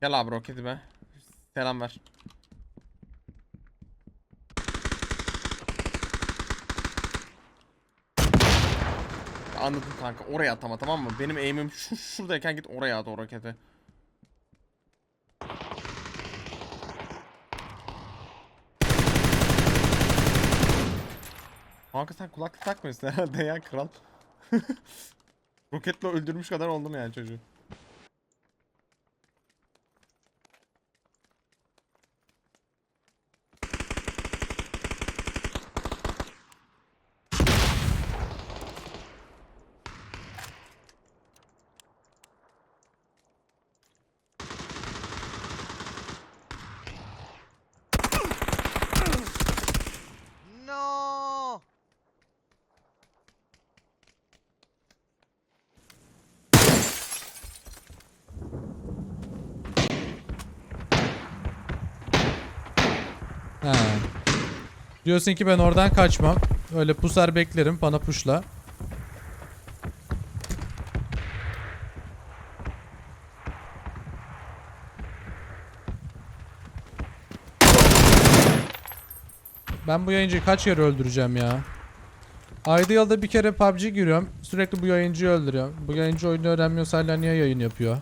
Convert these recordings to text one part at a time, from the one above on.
Gel abi roketi be. Selam ver. Anladım kanka. Oraya atama tamam mı? Benim aim'im şu şuradayken git oraya at o roketi. Kanka sen kulaklık takmıyorsun herhalde ya kral. Roketle öldürmüş kadar oldum yani çocuğu. No. Ha. Diyorsun ki ben oradan kaçmam. Öyle pusar beklerim bana puşla. Ben bu yayıncıyı kaç kere öldüreceğim ya? Ayda yılda bir kere PUBG giriyorum. Sürekli bu yayıncıyı öldürüyorum. Bu yayıncı oyunu öğrenmiyorsa hala niye yayın yapıyor?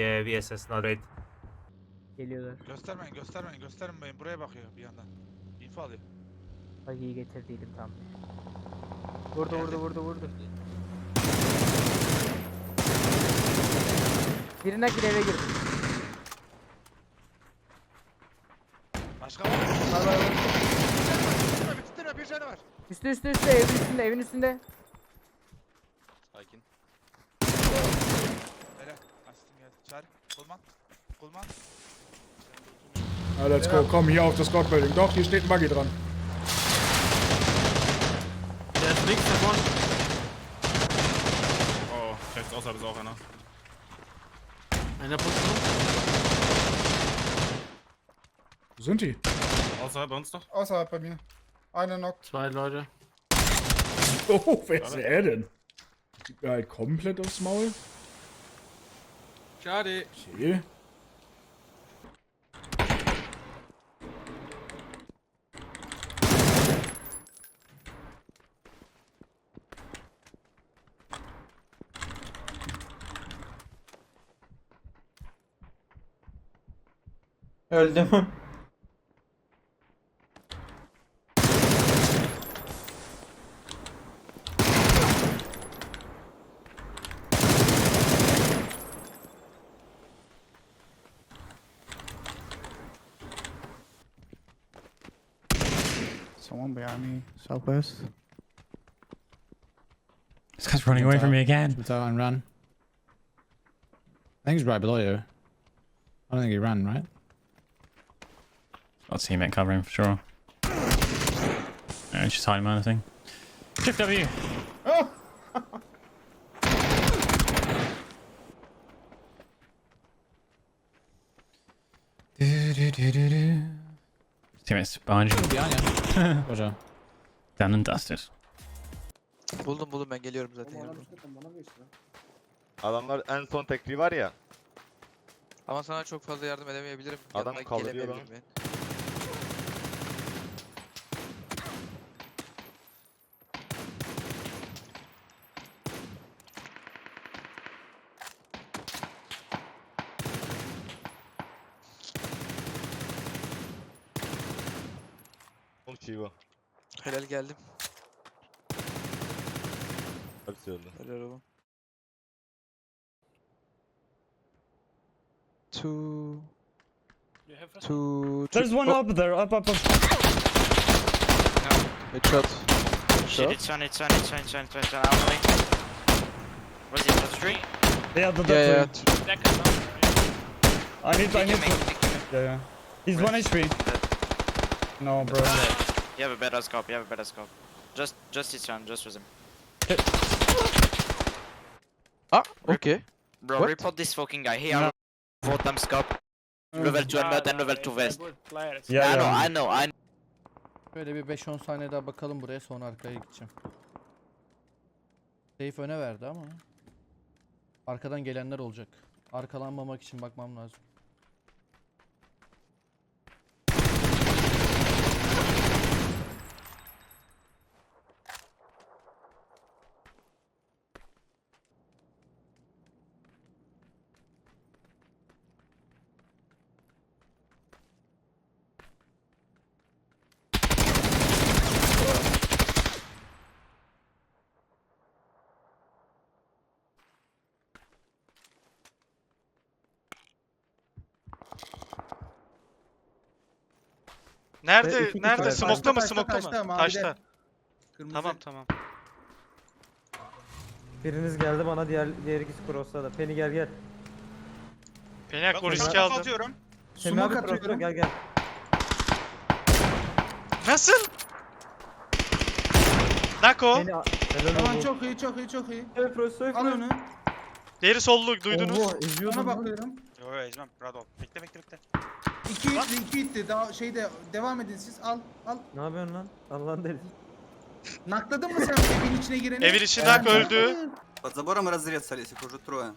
Yeah, VSS not right. Geliyorlar. Göstermeyin, göstermeyin, göstermeyin. Buraya bakıyor bir yandan. İnfo alıyor. Bagiyi getirdiydim tam. Vurdu vurdu vurdu vurdu. Birine gir eve girdi. Başka var mı? Var var var. Bitirme, bitirme, bir canı var. Üstü üstü üstü evin üstünde evin üstünde. Çağır. Kulman. Kulman. Ja, let's go. Komm, hier auf das Scout-Building. Doch, hier steht ein Buggy dran. Der ist links davon. Oh, rechts außerhalb ist auch einer. Einer Position. Wo sind die? Außerhalb bei uns noch. Außerhalb bei mir. Einer knockt. Zwei Leute. Oh, wer ist er denn? Gibt mir halt komplett aufs Maul. Schade. Okay. Öldüm. Someone behind me, southwest. This guy's running away from me again. Shoot out and run. I think he's right below you. I don't think he ran, right? Got teammate covering for sure. No, he's just hiding behind the thing. Shift W. Do-do-do-do-do. Teammates behind you. Behind you. Roger. Done and dusted. Buldum buldum ben geliyorum zaten. yanına. Adamlar en son tekliği var ya. Ama sana çok fazla yardım edemeyebilirim. Adam Yanına kaldırıyor lan. Son bu. Helal geldim. Hepsi öldü. Helal oğlum. Two. Two. There's one up there. Up, up, up. Headshot. Shit, it's on, it's on, it's on, it's on, it's on, it's on. Waiting. Where's he? On the street? Yeah, the, Yeah, yeah. I need, I need. Yeah, yeah. He's 1 HP. No, bro. You have a better scope, you have a better scope. Just, just his turn, just with him. Ah, okay. Bro, What? report this fucking guy. Here, No. vote them scope. Level 2 helmet and level 2 vest. Yeah, I know, yeah. I know, I know. Böyle bir 5-10 saniye daha bakalım buraya sonra arkaya gideceğim. Safe öne verdi ama. Arkadan gelenler olacak. Arkalanmamak için bakmam lazım. Nerede? Nerede? Smoke'ta mı? Smoke'ta mı? Taşta. Tamam tamam. Biriniz geldi bana diğer diğer ikisi cross'ta da. Penny gel gel. Peniak o riski aldı. Semih abi cross'ta gel gel. Nasıl? Nako. Penny helal Tamam olsun. çok iyi çok iyi çok iyi. Söyle Al Frost. onu. Diğeri sollu duydunuz. Eziyordum Ona lan. bakıyorum. Yo yo ezmem. Ol. Bekle bekle bekle. İki itti iki itti. Daha şeyde devam edin siz. Al al. Ne yapıyorsun lan? Allah'ın delisi. Nakladın mı sen evin içine gireni? Evin içinde hak öldü. Под забором разрезались, их уже трое.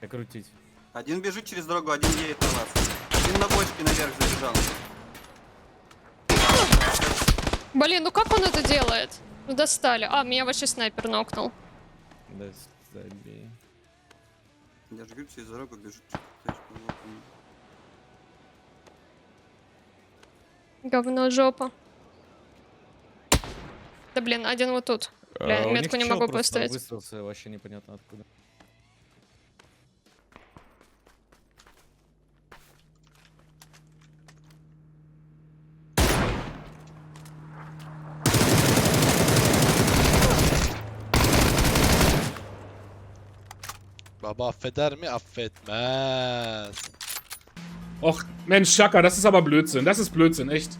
Докрутить. Один бежит через дорогу, один едет на вас. Один на бочке наверх забежал. Блин, ну как он это делает? Ну достали. А, меня вообще снайпер нокнул. Забей. Я же говорю, через дорогу бежит. Говно жопа. Да блин, один вот тут. Бля, А, метку не могу поставить. выстрелился вообще непонятно откуда. Baba affeder mi? Affetmez. Och, Mensch, Chaka, das ist aber Blödsinn. Das ist Blödsinn, echt.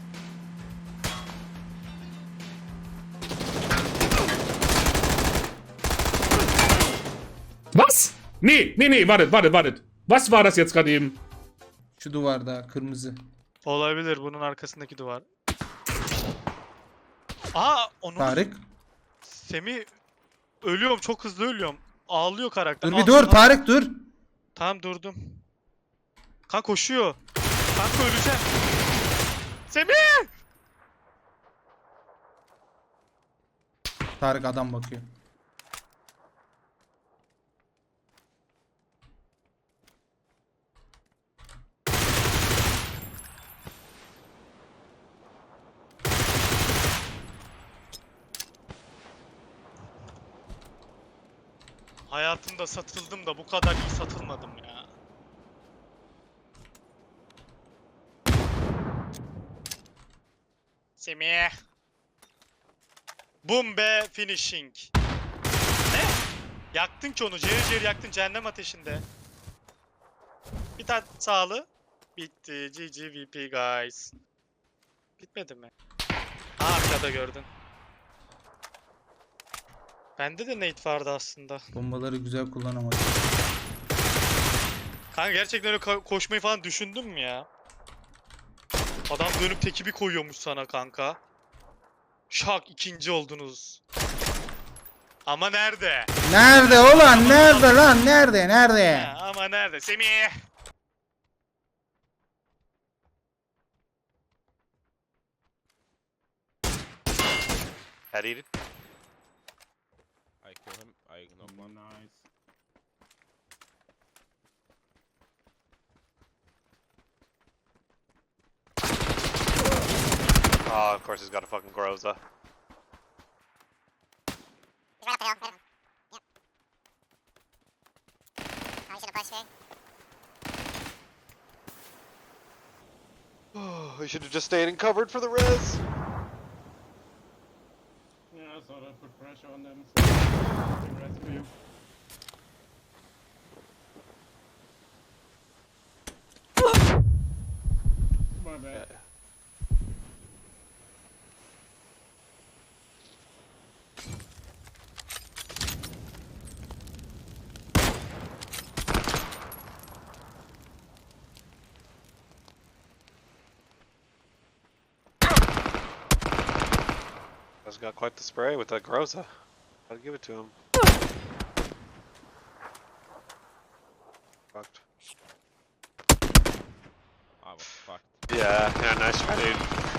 Was? Nee, nee, nee, wartet, wartet, wartet. Was war das jetzt gerade eben? Şu duvarda kırmızı. Olabilir bunun arkasındaki duvar. Aa onu Tarık. Semih ölüyorum çok hızlı ölüyorum. Ağlıyor karakter. Dur bir Al, dur. Tarık dur. Tamam durdum. Kan koşuyor. Kanka öleceğim. Semih! Tarık adam bakıyor. Hayatımda satıldım da bu kadar iyi satılmadım ya. Semih. Boom be finishing. Ne? Yaktın ki onu. Cehir cehir yaktın cehennem ateşinde. Bir tane sağlı. Bitti. GG VP guys. Bitmedi mi? Ha arkada gördün. Bende de nade vardı aslında. Bombaları güzel kullanamadı. Kanka gerçekten öyle ko- koşmayı falan düşündün mü ya? Adam dönüp teki bir koyuyormuş sana kanka. Şak ikinci oldunuz. Ama nerede? Nerede ulan? Nerede lan? Nerede? Nerede? Ha, ama nerede? Semih! Her yeri. Oh, of course he's got a fucking Groza. He's right up the hill. Yep. Oh, he's in the bush here. Oh, we should have just stayed and covered for the res. Yeah, I thought I'd put pressure on them. So. My bad. Yeah. He's got quite the spray with that Groza. I'll give it to him. Fucked. I was fucked. Yeah, yeah, nice dude.